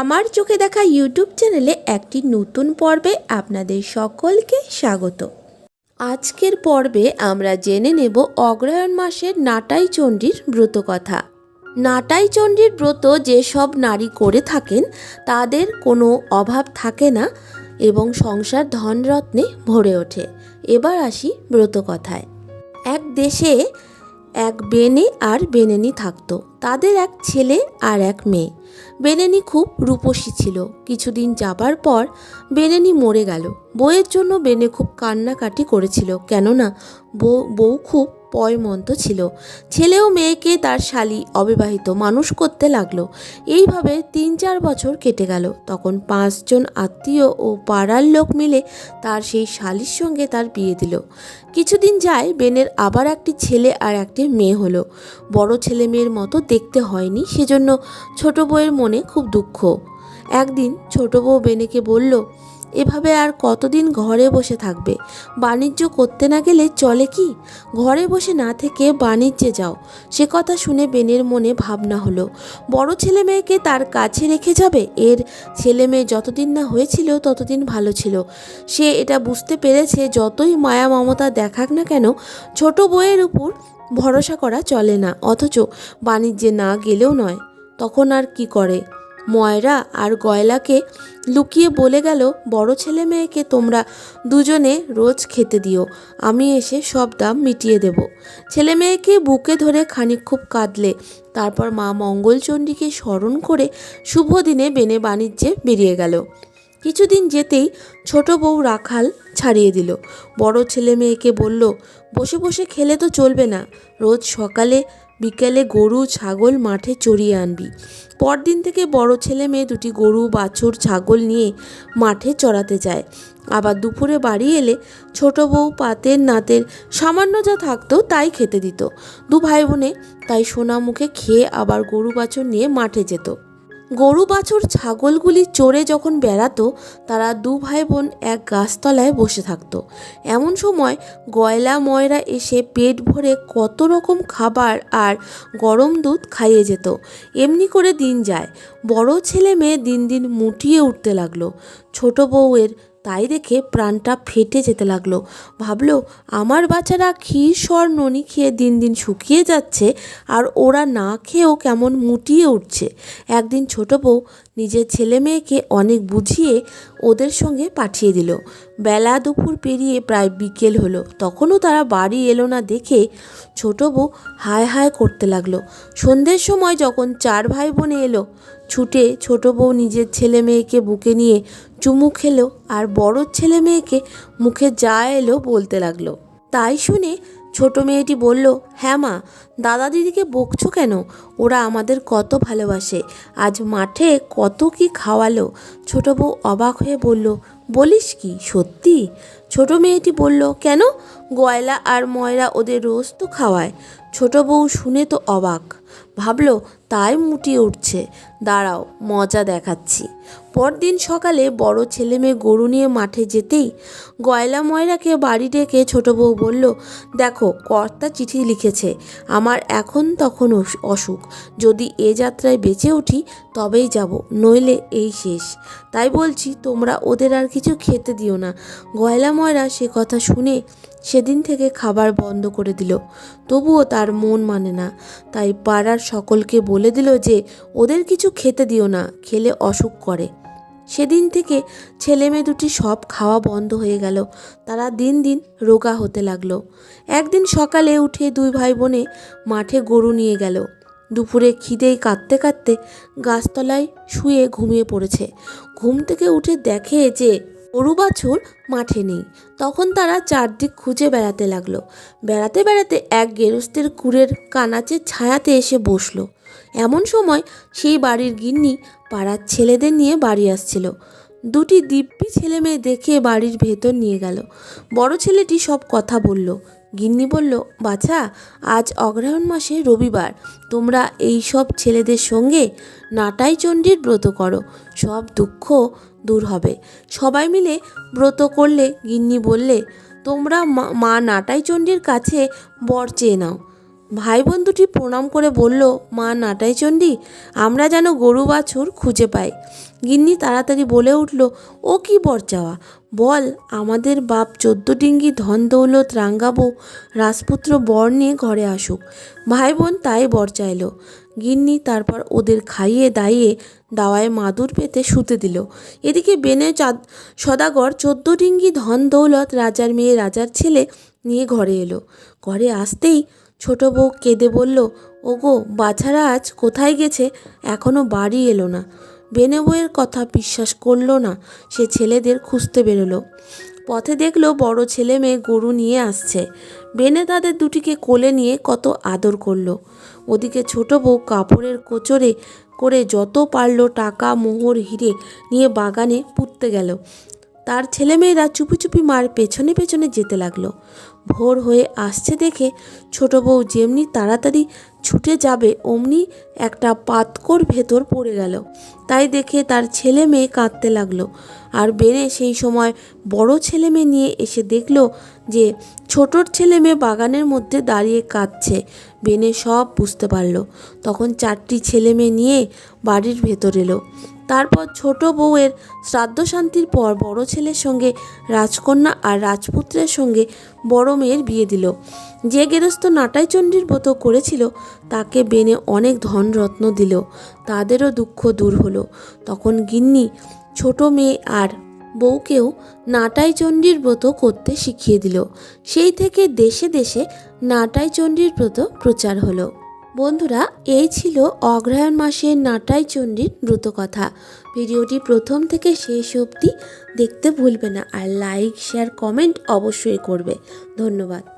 আমার চোখে দেখা ইউটিউব চ্যানেলে একটি নতুন পর্বে আপনাদের সকলকে স্বাগত। আজকের পর্বে আমরা জেনে নেব অগ্রহায়ণ মাসের নাটাই চণ্ডীর ব্রত কথা। নাটাই চণ্ডীর ব্রত যেসব নারী করে থাকেন, তাদের কোনো অভাব থাকে না এবং সংসার ধনরত্নে ভরে ওঠে। এবার আসি ব্রত কথায়। এক দেশে এক বেনে আর বেনেনি থাকতো। তাদের এক ছেলে আর এক মেয়ে। বেনেনি খুব রূপসী ছিল। কিছুদিন যাবার পর বেনেনি মরে গেল। বউয়ের জন্য বেনে খুব কান্নাকাটি করেছিল। কেননা বউ বউ খুব পয়মন্ত ছিল। ছেলেও মেয়েকে তার শালি অবিবাহিত মানুষ করতে লাগল। এইভাবে তিন চার বছর কেটে গেল। তখন পাঁচজন আত্মীয় ও পাড়ার লোক মিলে তার সেই শালির সঙ্গে তার বিয়ে দিল। কিছুদিন যায় বেনের আবার একটি ছেলে আর একটি মেয়ে হলো। বড় ছেলে মেয়ের মতো দেখতে হয়নি, সেজন্য ছোট বউয়ের মনে খুব দুঃখ। একদিন ছোট বউ বেনেকে বলল এভাবে আর কতদিন ঘরে বসে থাকবে? বাণিজ্য করতে না গেলে চলে কি? ঘরে বসে না থেকে বাণিজ্যে যাও। সে কথা শুনে বেনের মনে ভাবনা হলো। বড় ছেলে মেয়েকে তার কাছে রেখে যাবে? এর ছেলে মেয়ে যতদিন না হয়েছিল, ততদিন ভালো ছিল। সে এটা বুঝতে পেরেছে, যতই মায়া মমতা দেখাক না কেন, ছোট বইয়ের উপর ভরসা করা চলে না। অথচ বাণিজ্যে না গেলেও নয়। তখন আর কি করে? ময়রা আর গয়লাকে লুকিয়ে বলে গেল, বড় ছেলে মেয়েকে তোমরা দুজনে রোজ খেতে দিও, আমি এসে সব দাম মিটিয়ে দেব। ছেলে মেয়েকে বুকে ধরে খানিক খুব কাঁদলে। তারপর মা মঙ্গলচণ্ডীকে স্মরণ করে শুভ দিনে বেনে বাণিজ্যে বেরিয়ে গেল। কিছুদিন যেতেই ছোট বউ রাখাল ছাড়িয়ে দিল। বড় ছেলে মেয়েকে বলল, বসে বসে খেলে তো চলবে না, রোজ সকালে বিকেলে গরু, ছাগল মাঠে চড়িয়ে আনবি। পরদিন থেকে বড় ছেলে মেয়ে দুটি গরু, বাছুর, ছাগল নিয়ে মাঠে চড়াতে যায়। আবার দুপুরে বাড়ি এলে ছোট বউ, পাতের, নাতের সামান্য যা থাকতো তাই খেতে দিত। দু ভাই বোনে তাই সোনা মুখে খেয়ে আবার গরু, বাছুর নিয়ে মাঠে যেত। গরু, বাছুর, ছাগলগুলি চড়ে যখন বেড়াতো, তারা দু ভাই বোন এক গাছতলায় বসে থাকতো। এমন সময় গয়লা, ময়রা এসে পেট ভরে কত রকম খাবার আর গরম দুধ খাইয়ে যেত। এমনি করে দিন যায়। বড় ছেলে মেয়ে দিন দিন মুটিয়ে উঠতে লাগল। ছোট বউয়ের তাই দেখে প্রাণটা ফেটে যেতে লাগল। ভাবলো, আমার বাচ্চারা ক্ষীর স্বর ননি খেয়ে দিন দিন শুকিয়ে যাচ্ছে আর ওরা না খেয়েও কেমন মুটিয়ে উঠছে। একদিন ছোট বউ নিজের ছেলে মেয়েকে অনেক বুঝিয়ে ওদের সঙ্গে পাঠিয়ে দিল। বেলা দুপুর পেরিয়ে প্রায় বিকেল হলো। তখনও তারা বাড়ি এলো না দেখে ছোট বউ হায় হায় করতে লাগল। সন্ধ্যের সময় যখন চার ভাই বোনে এলো, ছুটে ছোট বউ নিজের ছেলে মেয়েকে বুকে নিয়ে চুমু খেলো আর বড় ছেলে মেয়েকে মুখে যা এলো বলতে লাগল। তাই শুনে ছোট মেয়েটি বলল হ্যাঁ মা, দাদা দিদিকে বকছো কেন? ওরা আমাদের কত ভালোবাসে। আজ মাঠে কত কি খাওয়ালো। ছোট বউ অবাক হয়ে বলল, বলিস কি, সত্যি? ছোট মেয়েটি বলল, কেন? গয়লা আর ময়রা ওদের রোজ তো খাওয়ায়। ছোট বউ শুনে তো অবাক। ভাবলো, তাই মুটিয়ে উঠছে। দাঁড়াও, মজা দেখাচ্ছি। পরদিন সকালে বড় ছেলে মেয়ে গরু নিয়ে মাঠে যেতেই গয়লা ময়রাকে বাড়ি ডেকে ছোট বউ বলল, দেখো, কর্তা চিঠি লিখেছে। আমার এখন তখন অস- অসুখ। যদি এ যাত্রায় বেঁচে উঠি, তবেই যাব, নইলে এই শেষ। তাই বলছি, তোমরা ওদের আর কিছু খেতে দিও না। গয়লা ময়রা সে কথা শুনে সেদিন থেকে খাবার বন্ধ করে দিল। তবুও তার মন মানে না। তাই পাড়ার সকলকে বলে দিল যে, ওদের কিছু খেতে দিও না, খেলে অসুখ করে। সেদিন থেকে ছেলে মেয়ে দুটি সব খাওয়া বন্ধ হয়ে গেল। তারা দিন দিন রোগা হতে লাগল। একদিন সকালে উঠে দুই ভাই বোনে মাঠে গরু নিয়ে গেল। দুপুরে খিদেই কাঁদতে কাঁদতে গাছতলায় শুয়ে ঘুমিয়ে পড়েছে। ঘুম থেকে উঠে দেখে যে গরু বাছুর মাঠে নেই। তখন তারা চারদিক খুঁজে বেড়াতে লাগল। বেড়াতে বেড়াতে এক গেরস্তের কুড়ের কানাচের ছায়াতে এসে বসল। এমন সময় সেই বাড়ির গিন্নি পাড়ার ছেলেদের নিয়ে বাড়ি আসছিল। দুটি দিব্যি ছেলে মেয়ে দেখে বাড়ির ভেতর নিয়ে গেল। বড় ছেলেটি সব কথা বলল। গিন্নি বলল, বাছা, আজ অগ্রহায়ণ মাসে রবিবার। তোমরা এই সব ছেলেদের সঙ্গে নাটাই চণ্ডীর ব্রত করো। সব দুঃখ দূর হবে। সবাই মিলে ব্রত করলে গিন্নি বললে, তোমরা মা- মা নাটাই চণ্ডীর কাছে বর চেয়ে নাও। ভাই বোন দুটি প্রণাম করে বলল, মা, নাটাই চণ্ডী, আমরা যেন গরু বাছুর খুঁজে পাই। গিন্নি তাড়াতাড়ি বলে উঠল, ও কি বর চাওয়া বল, আমাদের বাপ চোদ্দ ডিঙ্গি ধন দৌলত রাঙ্গাবো, রাজপুত্র বর নিয়ে ঘরে আসুক। ভাই বোন তাই বর চাইলো। গিন্নি তারপর ওদের খাইয়ে দাইয়ে দাওয়ায় মাদুর পেতে শুতে দিল। এদিকে বেনে চাঁদ, সদাগর চোদ্দ ডিঙ্গি ধন দৌলত রাজার মেয়ে রাজার ছেলে নিয়ে ঘরে এলো। ঘরে আসতেই ছোট বউ কেঁদে বলল, ওগো, বাছারা আজ কোথায় গেছে? এখনও বাড়ি এলো না। বেনে বউয়ের কথা বিশ্বাস করল না। সে ছেলেদের খুঁজতে বেরোলো। পথে দেখল বড় ছেলে মেয়ে গরু নিয়ে আসছে। বেনে তাদের দুটিকে কোলে নিয়ে কত আদর করল। ওদিকে ছোট বউ কাপড়ের কোচরে করে যত পারল টাকা, মোহর, হিরে নিয়ে বাগানে পুঁততে গেল। তার ছেলেমেয়েরা চুপি চুপি মার পেছনে পেছনে যেতে লাগল। ভোর হয়ে আসছে দেখে ছোট বউ যেমনি তাড়াতাড়ি ছুটে যাবে, অমনি একটা পাতকর ভেতর পড়ে গেল। তাই দেখে তার ছেলে মেয়ে কাঁদতে লাগল। আর বেড়ে সেই সময় বড় ছেলে মেয়ে নিয়ে এসে দেখল যে ছোটোর ছেলে মেয়ে বাগানের মধ্যে দাঁড়িয়ে কাঁদছে। বেনে সব বুঝতে পারল। তখন চারটি ছেলে মেয়ে নিয়ে বাড়ির ভেতর এলো। তারপর ছোট বউয়ের শ্রাদ্ধ শান্তির পর বড় ছেলের সঙ্গে রাজকন্যা আর রাজপুত্রের সঙ্গে বড় মেয়ের বিয়ে দিল। যে গেরস্থ নাটাই চণ্ডীর ব্রত করেছিল, তাকে বেনে অনেক ধন রত্ন দিল। তাদেরও দুঃখ দূর হলো। তখন গিন্নি ছোট মেয়ে আর বউকেও নাটাই চণ্ডীর ব্রত করতে শিখিয়ে দিল। সেই থেকে দেশে দেশে নাটাই চণ্ডীর ব্রত প্রচার হলো। বন্ধুরা, এই ছিল অগ্রায়ণ মাসের নাটাই চণ্ডীর ব্রতকথা ভিডিওটি প্রথম থেকে শেষ অবধি দেখতে ভুলবে না আর লাইক শেয়ার কমেন্ট অবশ্যই করবে। ধন্যবাদ।